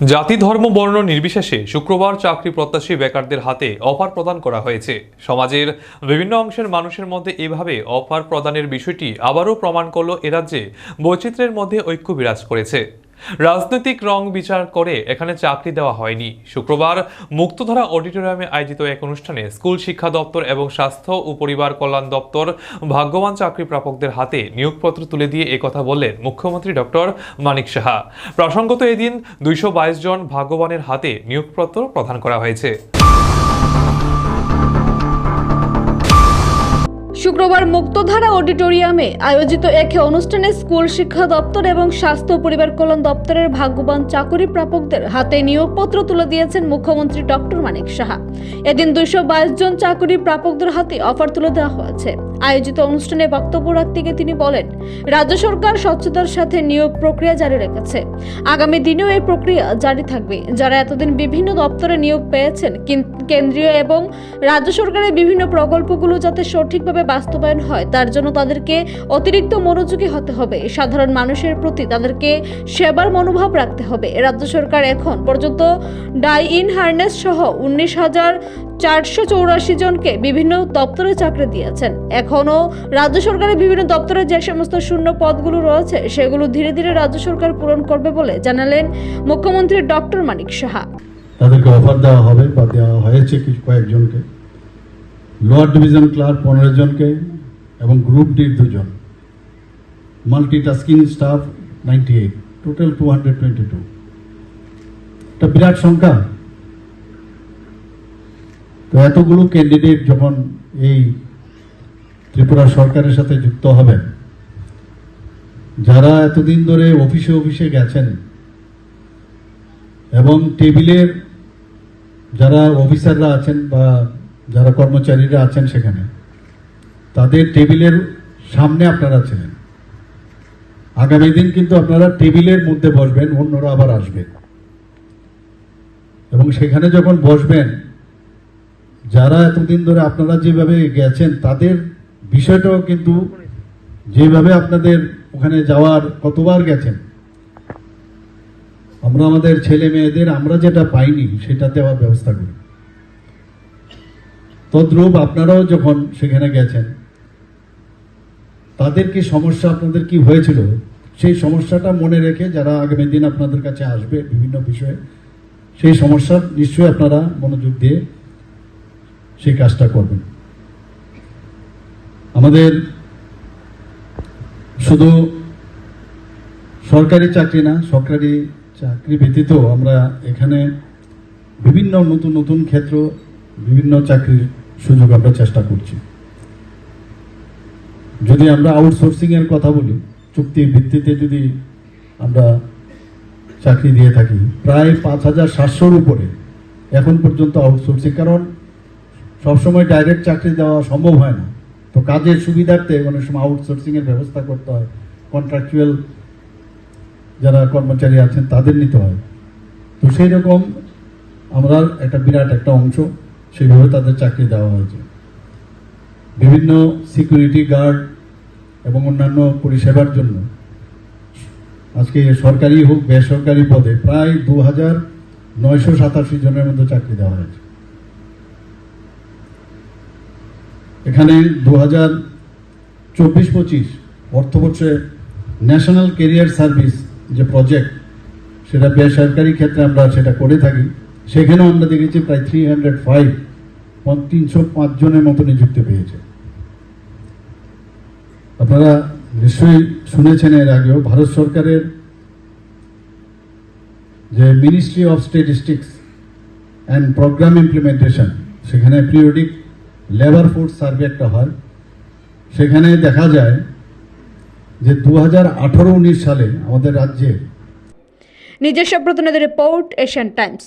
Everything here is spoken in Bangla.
জাতি, ধর্ম, বর্ণ নির্বিশেষে শুক্রবার চাকরি প্রত্যাশী বেকারদের হাতে অফার প্রদান করা হয়েছে। সমাজের বিভিন্ন অংশের মানুষের মধ্যে এভাবে অফার প্রদানের বিষয়টি আবারও প্রমাণ করল এরাজ্যে রাজ্যে বৈচিত্র্যের মধ্যে ঐক্য বিরাজ করেছে। রাজনৈতিক রং বিচার করে এখানে চাকরি দেওয়া হয়নি। শুক্রবার মুক্তধারা অডিটোরিয়ামে আয়োজিত এক অনুষ্ঠানে স্কুল শিক্ষা দপ্তর এবং স্বাস্থ্য ও পরিবার কল্যাণ দপ্তর ভাগ্যবান চাকরি প্রাপকদের হাতে নিয়োগপত্র তুলে দিয়ে একথা বললেন মুখ্যমন্ত্রী ডক্টর মানিক সাহা। প্রসঙ্গত এদিন দুইশো বাইশ জন ভাগ্যবানের হাতে নিয়োগপত্র প্রদান করা হয়েছে। শুক্রবার মুক্তধারা অডিটোরিয়ামে আয়োজিত এক অনুষ্ঠানে স্কুল শিক্ষা দপ্তর এবং স্বাস্থ্য পরিবার কল্যাণ দপ্তরের ভাগ্যবান চাকরি প্রাপকদের হাতে নিয়োগপত্র তুলে দিয়েছেন মুখ্যমন্ত্রী ডক্টর মানিক সাহা। এদিন দুইশো বাইশ জন চাকরি প্রাপকদের হাতে অফার তুলে দেওয়া হয়েছে। আয়োজিত অনুষ্ঠানে বক্তব্য রাখতে গিয়ে তিনি বলেন, রাজ্য সরকার স্বচ্ছতার সাথে নিয়োগ প্রক্রিয়া জারি রেখেছে। আগামী দিনেও এই প্রক্রিয়া জারি থাকবে। যারা এতদিন বিভিন্ন দপ্তরে নিয়োগ পেয়েছেন কেন্দ্রীয় এবং রাজ্য সরকারের বিভিন্ন প্রকল্পগুলো যাতে সঠিকভাবে বাস্তবায়ন হয়, তার জন্য তাদেরকে অতিরিক্ত মনোযোগী হতে হবে। সাধারণ মানুষের প্রতি তাদেরকে সেবার মনোভাব রাখতে হবে। রাজ্য সরকার এখন পর্যন্ত ডাই ইন হার্নেস সহ উনিশ হাজার চারশো চৌরাশি জনকে বিভিন্ন দপ্তরে চাকরি দিয়েছেন। এখনও রাজ্য সরকারের বিভিন্ন দপ্তরে যে সমস্ত শূন্য পদগুলো রয়েছে, সেগুলো ধীরে ধীরে রাজ্য সরকার পূরণ করবে বলে জানালেন মুখ্যমন্ত্রী ডক্টর মানিক সাহা। তাদেরকে অফার দেওয়া হবে, বা দেওয়া হয়েছে কিছু কয়েকজনকে। লোয়ার ডিভিশন ক্লার্ক পনেরো জনকে এবং গ্রুপ ডির দুজন। Multitasking staff ninety eight total two hundred twenty two একটা বিরাট সংখ্যা। তো এতগুলো ক্যান্ডিডেট যখন এই ত্রিপুরা সরকারের সাথে যুক্ত হবেন। যারা এতদিন ধরে অফিসে অফিসে গেছেন এবং টেবিলের যারা অফিসাররা আছেন বা যারা কর্মচারীরা আছেন সেখানে, তাদের টেবিলের সামনে আপনারা ছিলেন। আগামী দিন কিন্তু আপনারা টেবিলের মধ্যে বসবেন, অন্যরা আবার আসবে। এবং সেখানে যখন বসবেন, যারা এতদিন ধরে আপনারা যেভাবে গেছেন, তাদের বিষয়টাও কিন্তু যেভাবে আপনাদের ওখানে যাওয়ার কতবার গেছেন, আমরা আমাদের ছেলে মেয়েদের আমরা যেটা পাইনি সেটা দেওয়ার ব্যবস্থা করি। তদ্রূপ আপনারাও যখন সেখানে গেছেন, তাদের কি সমস্যা আপনাদের কি হয়েছিল? সেই সমস্যাটা মনে রেখে যারা আগামী দিন আপনাদের কাছে আসবে বিভিন্ন বিষয়ে, সেই সমস্যার নিশ্চয়ই আপনারা মনোযোগ দিয়ে সেই কাজটা করবেন। আমাদের শুধু সরকারি চাকরি না, সরকারি চাকরি ব্যতীত আমরা এখানে বিভিন্ন নতুন নতুন ক্ষেত্র, বিভিন্ন চাকরির সুযোগ আমরা চেষ্টা করছি। যদি আমরা আউটসোর্সিং এর কথা বলি, চুক্তির ভিত্তিতে যদি আমরা চাকরি দিয়ে থাকি, প্রায় পাঁচ হাজার সাতশোর উপরে এখন পর্যন্ত আউটসোর্সিং কারণ সবসময় ডাইরেক্ট চাকরি দেওয়া সম্ভব হয় না। তো কাজের সুবিধার্থে অনেক সময় আউটসোর্সিং এর ব্যবস্থা করতে হয়। কন্ট্রাকচুয়াল যারা কর্মচারী আছেন, তাদের নিতে হয়। তো সেই রকম আমরা একটা বিরাট একটা অংশ সেইভাবে তাদের চাকরি দেওয়া হয়েছে। বিভিন্ন সিকিউরিটি গার্ড এবং অন্যান্য পরিষেবার জন্য। আজকে সরকারি হোক, বেসরকারি পদে প্রায় দু হাজার নয়শো সাতাশি জনের মধ্যে চাকরি দেওয়া হয়েছে। এখানে দু হাজার চব্বিশ পঁচিশ অর্থবর্ষে ন্যাশনাল কেরিয়ার সার্ভিস যে প্রজেক্ট, সেটা বেসরকারি ক্ষেত্রে আমরা সেটা করে থাকি। সেখানেও আমরা দেখেছি প্রায় থ্রি হান্ড্রেড ফাইভ তিনশো পাঁচ জনের মতো নিযুক্তি পেয়েছে। আপনারা নিশ্চয়ই শুনেছেন এর আগেও ভারত সরকারের যে ministry of statistics and programme implementation সেখানে পিরিয়ডিক লেবার ফোর্স সার্ভে একটা হয়। সেখানে দেখা যায় যে দু হাজার সালে আমাদের রাজ্যে নিজস্ব প্রতিনিধি রিপোর্ট, এশিয়ান টাইমস।